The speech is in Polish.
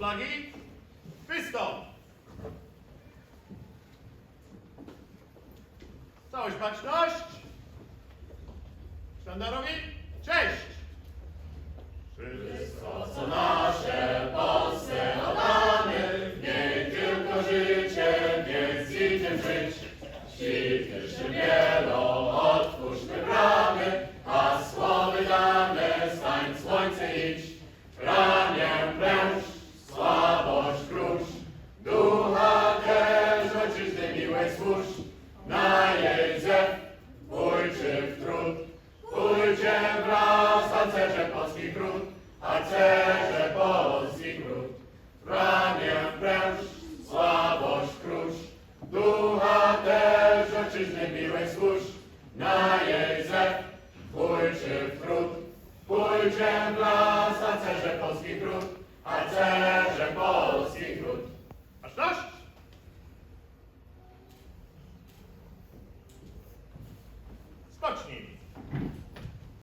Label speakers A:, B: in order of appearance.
A: uwagi. Wystąp. Całość baczność. Sztandarowi. Cześć. Wszystko, co nasze Polsce oddamy, niech tylko życie, więc idzie żyć. Na jej zew, w trud, pójdzie wraz harcerze polski gród, harcerze polski gród. Ramię pręż, słabość krusz, ducha też ojczyzny miłej służ. Na jej zew, w trud, pójdzie wraz harcerze polski gród, harcerze polski gród. Chodź nimi.